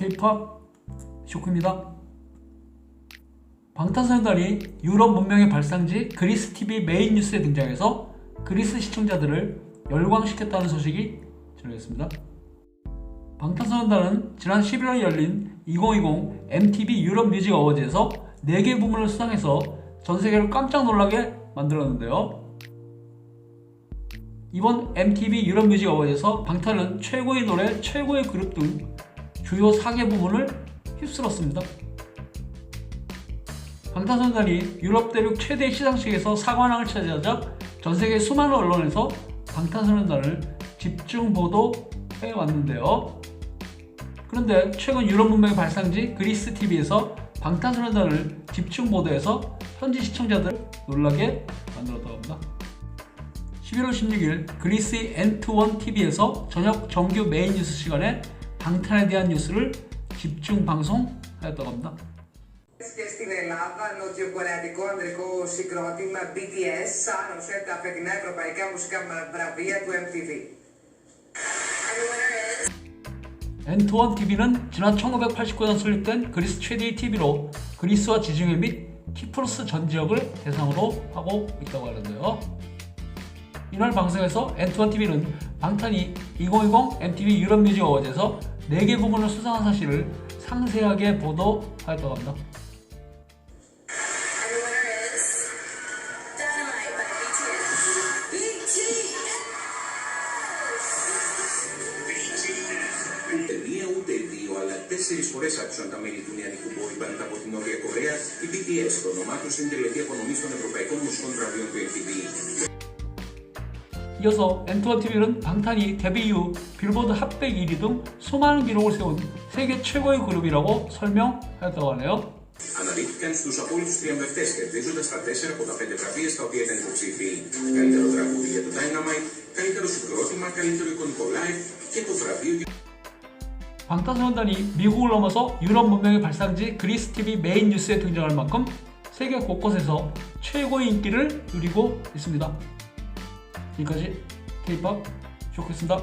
K-팝 쇼크입니다. 방탄소년단이 유럽 문명의 발상지 그리스 TV 메인 뉴스에 등장해서 그리스 시청자들을 열광시켰다는 소식이 전해졌습니다. 방탄소년단은 지난 11월 열린 2020 MTV 유럽 뮤직 어워즈에서 4개 부문을 수상해서 전 세계를 깜짝 놀라게 만들었는데요. 이번 MTV 유럽 뮤직 어워즈에서 방탄은 최고의 노래, 최고의 그룹 등 주요 4개 부문을 휩쓸었습니다. 방탄소년단이 유럽 대륙 최대 시상식에서 사관왕을 차지하자 전 세계 수많은 언론에서 방탄소년단을 집중 보도해 왔는데요. 그런데 최근 유럽 문명의 발상지 그리스 TV에서 방탄소년단을 집중 보도해서 현지 시청자들 놀라게 만들었다고 합니다. 11월 16일 그리스의 N21 TV에서 저녁 정규 메인 뉴스 시간에 방탄에 대한 뉴스를 집중 방송하였다고 합니다. Και στην Ελλάδα, νοτιοκορεατικό ανδρικό συγκρότημα BTS σάρωσε τα φετινά ευρωπαϊκά μουσικά βραβεία του MTV. N21 TV는 지난 1989년 설립된 그리스 최대의 TV로 그리스와 지중해 및 키프로스 전 지역을 대상으로 하고 있다고 하는데요. 이날 방송에서 N21 TV는 방탄이 2020 MTV 유럽 뮤직 어워즈에서 4개 부문을 수상한 사실을 상세하게 보도하였다고 합니다. And the winner is Dynamite by BTS. Ούτε μία ούτε δύο, αλλά τέσσερι φορέ άκουσαν τα μέλη του νεανικού boy band από την Νότια Κορέα, η BTS. Το όνομά του είναι τελετή απονομή των Ευρωπαϊκών Μουσικών Βραβείων του MTV. 이어서 N21 TV는 방탄이 데뷔 이후 빌보드 핫백 1위 등 수많은 기록을 세운 세계 최고의 그룹이라고 설명하였다고 하네요. Αναδείχθηκαν στου απόλυτου τριαμβευτέ, κερδίζοντα τα 4 από τα 5 βραβεία στα οποία ήταν υποψήφιοι. Καλύτερο τραγούδι για το Dynamite, καλύτερο συγκρότημα, καλύτερο εικονικό live και το βραβείο για 방탄소년단이 미국을 넘어서 유럽 문명의 발상지 그리스 TV 메인 뉴스에 등장할 만큼 세계 곳곳에서 최고의 인기를 누리고 있습니다. 지금까지 K-팝 쇼크였습니다.